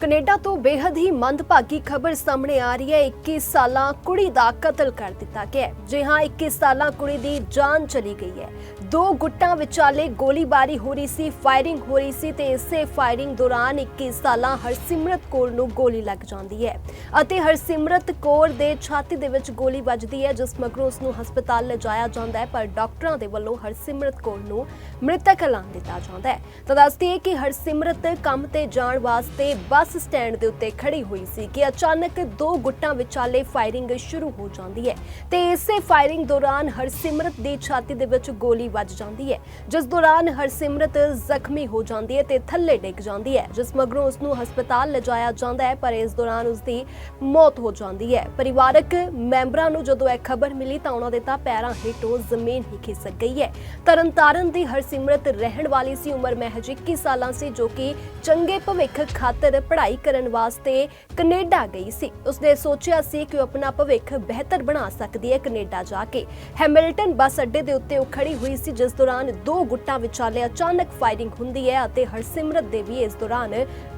Canada ਤੋਂ ਬੇहद ਹੀ ਮੰਦਭਾਗੀ ਖਬਰ ਸਾਹਮਣੇ ਆ ਰਹੀ ਹੈ। 21 ਸਾਲਾਂ ਕੁੜੀ ਦਾ ਕਤਲ ਕਰ ਦਿੱਤਾ ਗਿਆ ਹੈ। ਜੀ ਹਾਂ 21 ਸਾਲਾਂ ਕੁੜੀ ਦੀ ਜਾਨ ਚਲੀ ਗਈ ਹੈ। ਦੋ ਗੁੱਟਾਂ ਵਿਚਾਲੇ ਗੋਲੀਬਾਰੀ ਹੋ ਰਹੀ ਸੀ ਫਾਇਰਿੰਗ ਹੋ ਰਹੀ ਸੀ ਤੇ ਇਸੇ ਫਾਇਰਿੰਗ ਦੌਰਾਨ 21 ਸਾਲਾਂ ਹਰਸਿਮਰਤ ਕੌਰ ਨੂੰ ਗੋਲੀ ਲੱਗ ਜਾਂਦੀ ਹੈ ਅਤੇ ਹਰਸਿਮਰਤ ਕੌਰ ਦੇ ਛਾਤੀ ਦੇ ਵਿੱਚ ਗੋਲੀ ਵੱਜਦੀ ਹੈ, ਜਿਸ ਮਗਰੋਂ ਉਸ ਨੂੰ ਹਸਪਤਾਲ ਲਿਜਾਇਆ ਜਾਂਦਾ ਹੈ, ਪਰ ਡਾਕਟਰਾਂ ਦੇ ਵੱਲੋਂ ਹਰਸਿਮਰਤ ਕੌਰ ਨੂੰ ਮ੍ਰਿਤਕ ਐਲਾਨ ਦਿੱਤਾ ਜਾਂਦਾ ਹੈ। ਤਾਂ ਦੱਸਦੀ ਹੈ ਕਿ ਹਰਸਿਮਰਤ ਕੰਮ ਤੇ ਜਾਣ ਵਾਸਤੇ ਬੱਸ ਸਟੈਂਡ ਦੇ ਉੱਤੇ ਖੜੀ ਹੋਈ ਸੀ ਕਿ ਅਚਾਨਕ ਦੋ ਗੁੱਟਾਂ ਵਿਚਾਲੇ ਫਾਇਰਿੰਗ ਸ਼ੁਰੂ ਹੋ ਜਾਂਦੀ ਹੈ ਤੇ ਇਸੇ ਫਾਇਰਿੰਗ ਦੌਰਾਨ ਹਰਸਿਮਰਤ ਦੀ ਛਾਤੀ ਦੇ ਵਿੱਚ ਗੋਲੀ ਵੱਜ ਜਾਂਦੀ ਹੈ। ਜਿਸ ਦੌਰਾਨ ਹਰਸਿਮਰਤ ਜ਼ਖਮੀ ਹੋ ਜਾਂਦੀ ਹੈ ਤੇ ਥੱਲੇ ਡਿੱਗ ਜਾਂਦੀ ਹੈ। ਜਿਸ ਮਗਰੋਂ ਉਸ ਨੂੰ ਹਸਪਤਾਲ ਲਿਜਾਇਆ ਜਾਂਦਾ ਹੈ, ਪਰ ਇਸ ਦੌਰਾਨ ਉਸ ਦੀ ਮੌਤ ਹੋ ਜਾਂਦੀ ਹੈ। ਪਰਿਵਾਰਕ ਮੈਂਬਰਾਂ ਨੂੰ ਜਦੋਂ ਇਹ ਖਬਰ ਮਿਲੀ ਤਾਂ ਉਹਨਾਂ ਦੇ ਤਾਂ ਪੈਰਾਂ ਹੇਠੋਂ ਜ਼ਮੀਨ ਹੀ ਖਿਸਕ ਗਈ ਹੈ। ਤਰਨਤਾਰਨ ਦੀ ਹਰਸਿਮਰਤ ਰਹਿਣ ਵਾਲੀ ਸੀ, ਉਮਰ ਮਹਿਜ 21 ਸਾਲਾਂ ਸੀ, ਜੋ ਕਿ ਚੰਗੇ ਭਵਿੱਖ ਖਾਤਰ ਪੜ੍ਹਾਈ ਕਰਨ ਵਾਸਤੇ ਕੈਨੇਡਾ ਗਈ ਸੀ। ਉਸਨੇ ਸੋਚਿਆ ਸੀ ਕਿ ਉਹ ਆਪਣਾ ਭਵਿੱਖ ਬਿਹਤਰ ਬਣਾ ਸਕਦੀ ਹੈ ਕੈਨੇਡਾ ਜਾ ਕੇ। ਹੈਮਿਲਟਨ ਬੱਸ ਅੱਡੇ ਦੇ ਉੱਤੇ ਉਹ ਖੜੀ ਹੋਈ ਸੀ ਜਿਸ ਦੌਰਾਨ ਦੋ ਗੁੱਟਾਂ ਵਿਚਾਲੇ ਅਚਾਨਕ ਫਾਇਰਿੰਗ ਹੁੰਦੀ ਹੈ ਅਤੇ ਹਰਸਿਮਰਤ ਦੇ ਵੀ ਇਸ ਦੌਰਾਨ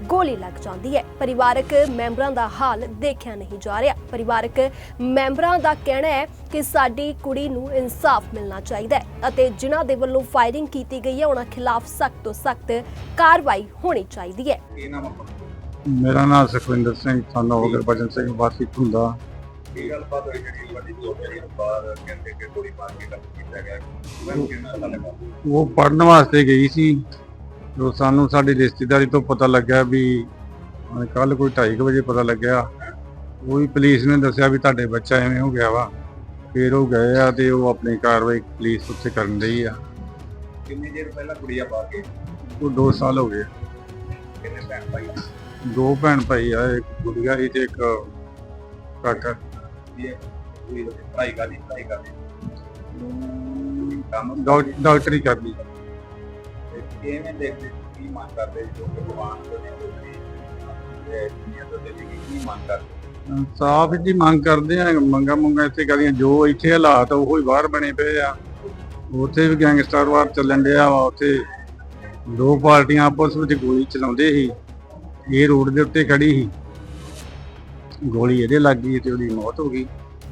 ਗੋਲੀ ਲੱਗ ਜਾਂਦੀ ਹੈ। ਪਰਿਵਾਰਕ ਮੈਂਬਰਾਂ ਦਾ ਹਾਲ ਦੇਖਿਆ ਨਹੀਂ ਜਾ ਰਿਹਾ। ਪਰਿਵਾਰਕ ਮੈਂਬਰਾਂ ਦਾ ਕਹਿਣਾ ਹੈ ਕਿ ਸਾਡੀ ਕੁੜੀ ਨੂੰ ਇਨਸਾਫ ਮਿਲਣਾ ਚਾਹੀਦਾ ਹੈ ਅਤੇ ਜਿਨ੍ਹਾਂ ਦੇ ਵੱਲੋਂ ਫਾਇਰਿੰਗ ਕੀਤੀ ਗਈ ਹੈ ਉਹਨਾਂ ਖਿਲਾਫ ਸਖਤ ਤੋਂ ਸਖਤ ਕਾਰਵਾਈ ਹੋਣੀ ਚਾਹੀਦੀ ਹੈ। ਮੇਰਾ ਨਾਮ ਸੁਖਵਿੰਦਰ ਸਿੰਘ ਸਾਨੂੰ ਗੁਰਬਚਨ ਸਿੰਘ ਵਾਸੀ ਹੁੰਦਾ ਕੀ ਗੱਲ ਬਾਤ ਹੋਈ ਜਿਹੜੀ ਵੱਡੀ ਤੋਂ ਜਿਹੜੀ ਬਾਹਰ ਕਹਿੰਦੇ ਕਿ ਗੋਲੀ ਮਾਰ ਕੇ ਕੰਮ ਕੀਤਾ ਗਿਆ? ਮੈਨੂੰ ਕਿਹਨਾਂ ਪਤਾ ਲੱਗਾ ਉਹ ਪੜਨ ਵਾਸਤੇ ਗਈ ਸੀ। ਜੋ ਸਾਨੂੰ ਸਾਡੀ ਰਿਸ਼ਤੇਦਾਰੀ ਤੋਂ ਪਤਾ ਲੱਗਿਆ ਵੀ ਕੱਲ ਕੋਈ 2:30 ਵਜੇ ਪਤਾ ਲੱਗਿਆ। ਉਹ ਵੀ ਪੁਲਿਸ ਨੇ ਦੱਸਿਆ ਵੀ ਤੁਹਾਡੇ ਬੱਚਾ ਐਵੇਂ ਹੋ ਗਿਆ ਵਾ। ਫਿਰ ਉਹ ਗਏ ਆ ਤੇ ਉਹ ਆਪਣੀ ਕਾਰਵਾਈ ਪੁਲਿਸ ਉੱਥੇ ਕਰਨ ਰਹੀ ਆ। ਕਿੰਨੇ ਚਿਰ ਪਹਿਲਾਂ ਕੁੜੀਆਂ ਬਾਹਰ ਗਈ ਉਹ 2 ਸਾਲ ਹੋ ਗਏ। ਕਿੰਨੇ ਭੈਣ ਭਾਈ? ਦੋ ਭੈਣ ਭਾਈ ਆ ਇੱਕ ਗੁੜੀਆ ਸੀ ਤੇ ਇੱਕ ਕਾਕਾ। ਇਹ ਕੁੜੀ ਦੀ ਪੜ੍ਹਾਈ ਕਰਦੀ ਪੜ੍ਹਾਈ ਕਰਦੀ ਕੰਮ ਡਾਕ- ਡਾਕਟਰੀ ਕਰਦੀ ਤੇ ਕਿਵੇਂ ਦੇਖਦੇ ਕੀ ਮੰਗ ਕਰਦੇ ਜੋ ਕਿ ਭਗਵਾਨ ਤੋਂ ਨੇ ਜੋ ਕਿ ਇਹ ਦੁਨੀਆ ਤੋਂ ਦੇ ਕੀ ਮੰਗ ਕਰਦੇ ਸਾਫ਼ ਜੀ ਮੰਗ ਕਰਦੇ ਆ ਮੰਗਾ ਮੰਗਾ ਇੱਥੇ ਕਰੀਆਂ। ਜੋ ਇੱਥੇ ਹਾਲਾਤ ਆ ਉਹੋ ਹੀ ਬਾਹਰ ਬਣੇ ਪਏ ਆ। ਉੱਥੇ ਵੀ ਗੈਂਗਸਟਰ ਵਾਰ ਚੱਲਣ ਡਿਆ ਵਾ ਉੱਥੇ ਦੋ ਪਾਰਟੀਆਂ ਆਪਸ ਵਿੱਚ ਗੋਲੀ ਚਲਾਉਂਦੇ ਸੀ। ਇਹ ਰੋਡ ਦੇ ਉੱਤੇ ਖੜੀ ਸੀ। ਗੋਲੀ ਇਹਦੇ ਲੱਗ ਗਈ ਤੇ ਉਹਦੀ ਮੌਤ ਹੋ ਗਈ।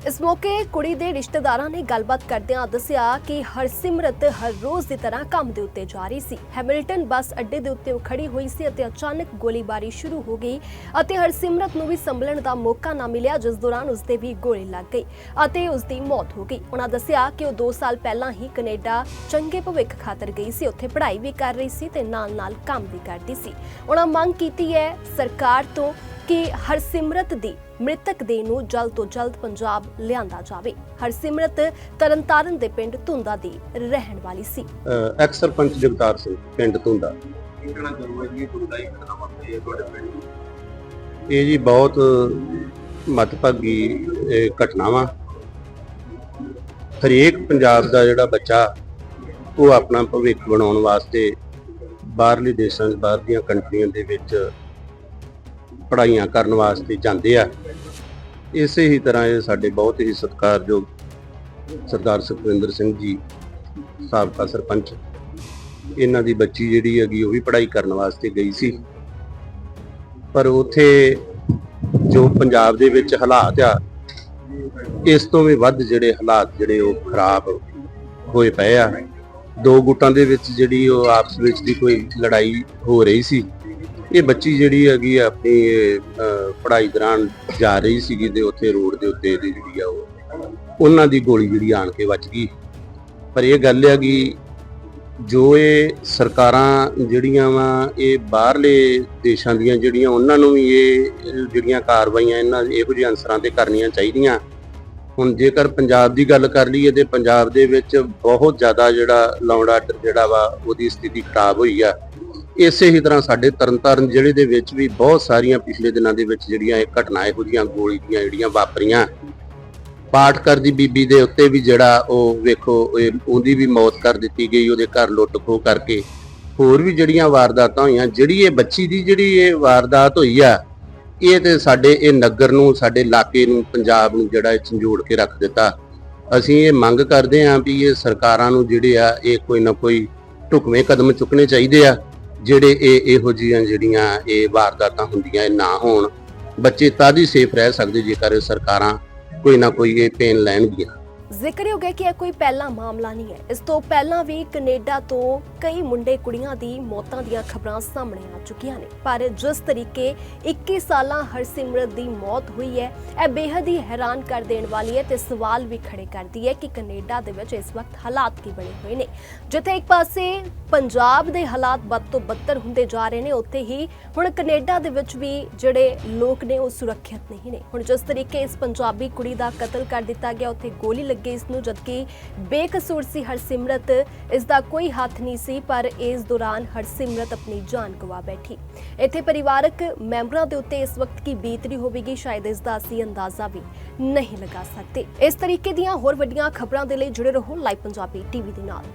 ਇਸ ਮੌਕੇ ਕੁੜੀ ਦੇ ਰਿਸ਼ਤੇਦਾਰਾਂ ਨੇ ਗੱਲਬਾਤ ਕਰਦਿਆਂ ਦੱਸਿਆ ਕਿ ਹਰਸਿਮਰਤ ਹਰ ਰੋਜ਼ ਦੀ ਤਰ੍ਹਾਂ ਕੰਮ ਦੇ ਉੱਤੇ ਜਾ ਰਹੀ ਸੀ। ਹੈਮਿਲਟਨ ਬੱਸ ਅੱਡੇ ਦੇ ਉੱਤੇ ਖੜੀ ਹੋਈ ਸੀ ਅਤੇ ਅਚਾਨਕ ਗੋਲੀਬਾਰੀ ਸ਼ੁਰੂ ਹੋ ਗਈ ਅਤੇ ਹਰਸਿਮਰਤ ਨੂੰ ਵੀ ਸੰਭਲਣ ਦਾ ਮੌਕਾ ਨਾ ਮਿਲਿਆ, ਜਿਸ ਦੌਰਾਨ ਉਸ ਦੇ ਵੀ ਗੋਲੀ ਲੱਗ ਗਈ ਅਤੇ ਉਸ ਦੀ ਮੌਤ ਹੋ ਗਈ। ਉਹਨਾਂ ਦੱਸਿਆ ਕਿ ਉਹ 2 ਸਾਲ ਪਹਿਲਾਂ ਹੀ ਕੈਨੇਡਾ ਚੰਗੇ ਭਵਿੱਖ ਖਾਤਰ ਗਈ ਸੀ, ਉੱਥੇ ਪੜ੍ਹਾਈ ਵੀ ਕਰ ਰਹੀ ਸੀ ਤੇ ਨਾਲ-ਨਾਲ ਕੰਮ ਵੀ ਕਰਦੀ ਸੀ। ਉਹਨਾਂ ਮੰਗ ਕੀਤੀ ਹੈ ਸਰਕਾਰ ਤੋਂ ਕਿ ਹਰਸਿਮਰਤ ਦੀ ਮ੍ਰਿਤਕ ਦੇਹ ਨੂੰ ਜਲਦ ਤੋਂ ਜਲਦ ਪੰਜਾਬ ਲਿਆਂਦਾ ਜਾਵੇ। ਹਰਸਿਮਰਤ ਤਰਨਤਾਰਨ ਦੇ ਪਿੰਡ ਧੁੰਦਾ ਦੀ ਰਹਿਣ ਵਾਲੀ ਸੀ। ਐਕਸ ਸਰਪੰਚ ਜਗਤਾਰ ਸਿੰਘ ਪਿੰਡ ਧੁੰਦਾ। ਇਹ ਜੀ ਬਹੁਤ ਮਤਭਾਗੀ ਇਹ ਘਟਨਾ ਵਾ ਹਰੇਕ ਪੰਜਾਬ ਦਾ ਜਿਹੜਾ ਬੱਚਾ ਉਹ ਆਪਣਾ ਭਵਿੱਖ ਬਣਾਉਣ ਵਾਸਤੇ ਬਾਹਰਲੇ ਦੇਸ਼ਾਂ 'ਚ ਬਾਹਰ ਦੀਆਂ ਕੰਟਰੀਆਂ ਦੇ ਵਿੱਚ ਪੜ੍ਹਾਈਆਂ ਕਰਨ ਵਾਸਤੇ ਜਾਂਦੇ ਆ। ਇਸੇ ਹੀ ਤਰ੍ਹਾਂ ਇਹ ਸਾਡੇ ਬਹੁਤ ਹੀ ਸਤਿਕਾਰਯੋਗ ਸਰਦਾਰ ਸੁਖਵਿੰਦਰ ਸਿੰਘ ਜੀ, ਸਾਬਕਾ ਸਰਪੰਚ। ਇਹਨਾਂ ਦੀ ਬੱਚੀ ਜਿਹੜੀ ਹੈਗੀ ਉਹ ਵੀ ਪੜ੍ਹਾਈ ਕਰਨ ਵਾਸਤੇ ਗਈ ਸੀ। ਪਰ ਉਥੇ ਜੋ ਪੰਜਾਬ ਦੇ ਵਿੱਚ ਹਾਲਾਤ ਆ, ਇਸ ਤੋਂ ਵੀ ਵੱਧ ਜਿਹੜੇ ਹਾਲਾਤ ਜਿਹੜੇ ਉਹ ਖਰਾਬ ਹੋਏ ਪਏ ਆ। ਦੋ ਗੁੱਟਾਂ ਦੇ ਵਿੱਚ ਜਿਹੜੀ ਉਹ ਆਪਸ ਵਿੱਚ ਦੀ ਕੋਈ ਲੜਾਈ ਹੋ ਰਹੀ ਸੀ। ਇਹ ਬੱਚੀ ਜਿਹੜੀ ਹੈਗੀ ਆ ਆਪਣੀ ਅਹ, ਪੜ੍ਹਾਈ ਦੌਰਾਨ ਜਾ ਰਹੀ ਸੀਗੀ ਤੇ ਉੱਥੇ ਰੋਡ ਦੇ ਉੱਤੇ ਇਹਦੀ ਜਿਹੜੀ ਆ ਉਹ ਉਹਨਾਂ ਦੀ ਗੋਲੀ ਜਿਹੜੀ ਆਣ ਕੇ ਵੱਜ ਗਈ। ਪਰ ਇਹ ਗੱਲ ਹੈ ਕਿ ਜੋ ਇਹ ਸਰਕਾਰਾਂ ਜਿਹੜੀਆਂ ਵਾ ਇਹ ਬਾਹਰਲੇ ਦੇਸ਼ਾਂ ਦੀਆਂ ਜਿਹੜੀਆਂ ਉਹਨਾਂ ਨੂੰ ਵੀ ਇਹ ਇਹ ਜਿਹੜੀਆਂ ਕਾਰਵਾਈਆਂ ਇਹਨਾਂ ਇਹੋ ਜਿਹੇ ਅਨਸਰਾਂ ਤੇ ਕਰਨੀਆਂ ਚਾਹੀਦੀਆਂ। ਹੁਣ ਜੇਕਰ ਪੰਜਾਬ ਦੀ ਗੱਲ ਕਰ ਲਈਏ ਤੇ ਪੰਜਾਬ ਦੇ ਵਿੱਚ ਬਹੁਤ ਜ਼ਿਆਦਾ ਜਿਹੜਾ ਲਾਉਣ ਆਰਡਰ ਜਿਹੜਾ ਵਾ ਉਹਦੀ ਸਥਿਤੀ ਖਰਾਬ ਹੋਈ ਆ। ਇਸੇ ਹੀ ਤਰ੍ਹਾਂ ਸਾਡੇ ਤਰਨਤਾਰਨ ਜ਼ਿਲ੍ਹੇ ਦੇ ਵਿੱਚ ਵੀ ਬਹੁਤ ਸਾਰੀਆਂ ਪਿਛਲੇ ਦਿਨਾਂ ਦੇ ਵਿੱਚ ਜਿਹੜੀਆਂ ਇਹ ਘਟਨਾ ਇਹੋ ਜਿਹੀਆਂ ਗੋਲੀ ਦੀਆਂ ਜਿਹੜੀਆਂ ਵਾਪਰੀਆਂ। ਪਾਠਕਰ ਦੀ ਬੀਬੀ ਦੇ ਉੱਤੇ ਵੀ ਜਿਹੜਾ ਉਹ ਵੇਖੋ, ਇਹ ਉਹਦੀ ਵੀ ਮੌਤ ਕਰ ਦਿੱਤੀ ਗਈ, ਉਹਦੇ ਘਰ ਲੁੱਟ ਖੋਹ ਕਰਕੇ। ਹੋਰ ਵੀ ਜਿਹੜੀਆਂ ਵਾਰਦਾਤਾਂ ਹੋਈਆਂ, ਜਿਹੜੀ ਇਹ ਬੱਚੀ ਦੀ ਜਿਹੜੀ ਇਹ ਵਾਰਦਾਤ ਹੋਈ ਆ, ਇਹ ਤੇ ਸਾਡੇ, ਇਹ ਨਗਰ ਨੂੰ, ਸਾਡੇ ਇਲਾਕੇ ਨੂੰ, ਪੰਜਾਬ ਨੂੰ ਜਿਹੜਾ ਇਹ ਝੰਜੋੜ ਕੇ ਰੱਖ ਦਿੱਤਾ। ਅਸੀਂ ਇਹ ਮੰਗ ਕਰਦੇ ਹਾਂ ਵੀ ਇਹ ਸਰਕਾਰਾਂ ਨੂੰ ਜਿਹੜੇ ਆ, ਇਹ ਕੋਈ ਨਾ ਕੋਈ ਢੁਕਵੇਂ ਕਦਮ ਚੁੱਕਣੇ ਚਾਹੀਦੇ ਆ। ਜਿਹੜੇ ਇਹ ਇਹੋ ਜਿਹੀਆਂ ਜਿਹੜੀਆਂ ਇਹ ਵਾਰਦਾਤਾਂ ਹੁੰਦੀਆਂ, ਇਹ ਨਾ ਹੋਣ, ਬੱਚੇ ਤਦ ਹੀ ਸੇਫ ਰਹਿ ਸਕਦੇ ਜੇਕਰ ਸਰਕਾਰਾਂ ਕੋਈ ਨਾ ਕੋਈ ਇਹ ਪੇਨ ਲੈਣਗੀਆਂ। ਜ਼ਿਕਰਯੋਗ ਹੈ ਕਿ ਇਹ ਕੋਈ ਪਹਿਲਾ ਮਾਮਲਾ ਨਹੀਂ ਹੈ। ਇਸ ਤੋਂ ਪਹਿਲਾਂ ਵੀ ਕੈਨੇਡਾ ਤੋਂ ਕਈ ਮੁੰਡੇ ਕੁੜੀਆਂ ਦੀ ਮੌਤਾਂ ਦੀਆਂ ਖਬਰਾਂ ਸਾਹਮਣੇ ਆ ਚੁੱਕੀਆਂ ਨੇ। ਪਰ ਜਿਸ ਤਰੀਕੇ 21 ਸਾਲਾਂ ਹਰਸਿਮਰਤ ਦੀ ਮੌਤ ਹੋਈ ਹੈ, ਇਹ ਬੇहद ਹੀ ਹੈਰਾਨ ਕਰ ਦੇਣ ਵਾਲੀ ਹੈ ਤੇ ਸਵਾਲ ਵੀ ਖੜੇ ਕਰਦੀ ਹੈ ਕਿ ਕੈਨੇਡਾ ਦੇ ਵਿੱਚ ਇਸ ਵਕਤ ਹਾਲਾਤ ਕੀ ਬਣੇ ਹੋਏ ਨੇ। ਜਿੱਥੇ ਇੱਕ ਪਾਸੇ ਪੰਜਾਬ ਦੇ ਹਾਲਾਤ ਬਦ ਤੋਂ ਬੱਤਰ ਹੁੰਦੇ ਜਾ ਰਹੇ ਨੇ, ਉੱਥੇ ਹੀ ਹੁਣ ਕੈਨੇਡਾ ਦੇ ਵਿੱਚ ਵੀ ਜਿਹੜੇ ਲੋਕ ਨੇ ਉਹ ਸੁਰੱਖਿਅਤ ਨਹੀਂ ਨੇ। ਹੁਣ ਜਿਸ ਤਰੀਕੇ ਇਸ ਪੰਜਾਬੀ ਕੁੜੀ ਦਾ ਕਤਲ ਕਰ ਦਿੱਤਾ ਗਿਆ, ਉੱਥੇ ਗੋਲੀ ਲੱਗੀ ਇਸ ਨੂੰ ਜਦਕਿ ਬੇਕਸੂਰ ਸੀ ਹਰਸਿਮਰਤ, ਇਸ ਦਾ ਕੋਈ ਹੱਥ ਨਹੀਂ ਸੀ, ਪਰ ਇਸ ਦੌਰਾਨ ਹਰਸਿਮਰਤ ਆਪਣੀ ਜਾਨ ਗਵਾ ਬੈਠੀ। ਇੱਥੇ ਪਰਿਵਾਰਕ ਮੈਂਬਰਾਂ ਦੇ ਉੱਤੇ ਇਸ ਵਕਤ ਕੀ ਬੀਤਰੀ ਹੋਵੇਗੀ, ਸ਼ਾਇਦ ਇਸ ਦਾ ਅਸੀਂ ਅੰਦਾਜ਼ਾ ਵੀ ਨਹੀਂ ਲਗਾ ਸਕਦੇ। ਇਸ ਤਰੀਕੇ ਦੀਆਂ ਹੋਰ ਵੱਡੀਆਂ ਖਬਰਾਂ ਦੇ ਲਈ ਜੁੜੇ ਰਹੋ ਲਾਈਵ ਪੰਜਾਬੀ ਟੀਵੀ ਦੇ ਨਾਲ।